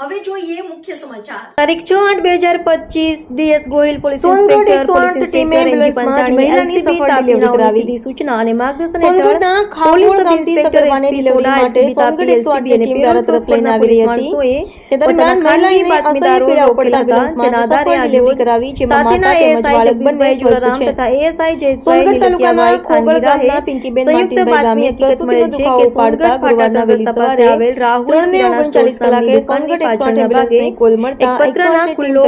હવે જોઈએ મુખ્ય સમાચાર તારીખ છ આઠ બે હજાર પચીસ D S Gohil police Songadh inspector 108 ટીમે મહિલાની સફળ ડિલિવરી કરાવી. સીધી સૂચના અને માર્ગદર્શન હેઠળ પોલીસ સબ ઇન્સ્પેક્ટર સગર્ભાને ડિલિવરી માટે સોનગઢ 108 LCB ટીમ પેરોલ તરફ લઈને આવી રહી હતી. તે દરમિયાન પોતાના બાતમીદારો રોકેલા હતા, જેના આધારે સફળ ડિલિવરી કરાવી, જેમાં માતા તેમજ બાળક બંને છે. તથા ASI જયેશભાઈ તાલુકાના લીલકિયાભાઈ ગામના પિંકીબેન સંયુક્ત બાતમી હકીકત મળેલ છે કે સોનગઢ ફાટા પાસે આવેલ રાહુલ ત્રણને કિરાણા ઓગણચાલીસ કલાકે સોનગઢ પાછળના 108 ભાગે એક પતરાના 108 ખુલ્લો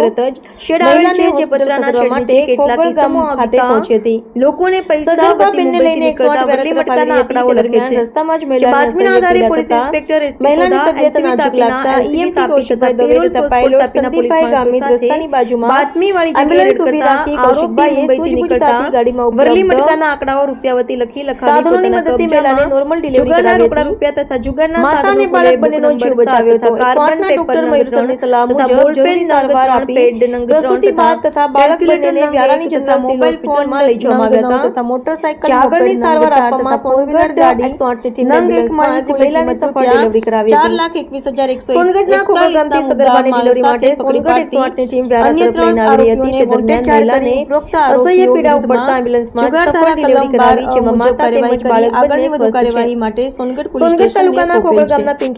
શેડ આવેલા છે જે પતરાના શેડ માટે કેટલાક કિસ્સામાં ખાતે પહોંચી હતી. લોકોને પૈસા સગર્ભા વતી બેનને લઈને 108 વડલી મટકાના આંકડાઓ લખે છે રસ્તામાં જ જે બાતમીના આધારે પોલીસ ઇન્સ્પેક્ટર મહિલાની તબિયત નાજુક લાગતા ઈએમટી EMT તાપી કૌશિકભાઈ દવે તથા પાયલોટ તાપીના પોલીસ સંદીપભાઈ માણસો રસ્તાની બાજુમાં બાતમી વાળી એમ્બ્યુલન્સ ઊભી રાખી કૌશિકભાઈએ નીકળતા ગાડીમાં વરલી મટકાના આંકડાઓ રૂપિયાવતી લખી લખાવી સાધનોની મદદથી મહિલાને નોર્મલ ડિલિવરી કરાવી હતી. રૂપિયા તથા જુગારના સાધનો બાળક બંનેનો જીવ બચાવ્યો હતો. Carbon paper doctor number Mayur ત્રણ સરની સલાહ મુજબ બોલપેન સારવાર આપી પ્રસૂતિ બાદ તથા બાળક બંનેને વ્યારાની એક મોબાઈલ હોસ્પિટલમાં લઈ જવામાં આવ્યા હતા તથા મોટરસાયકલ આગળની સારવાર આપવામાં સોનગઢ ગાડી ગાડી 108 નંગ એક માળી એમ્બ્યુલન્સમાં સફળ ડિલિવરી કરાવી હતી. લાખ એકવીસ હજાર એકસો સોનગઢના ખોખર સગર્ભાની ડિલિવરી માટે સોનગઢ 108 ની ટીમ વ્યારા તરફ લઈને આવી હતી. તે દરમિયાન મહિલાને અસહ્ય પીડા ઉપડતા એમ્બ્યુલન્સમાં સફળ ડિલિવરી કરાવી, જેમાં માતા તેમજ બાળક બંને સ્વસ્થ છે. સોનગઢ તાલુકાના ખોખર ગામના પિંકી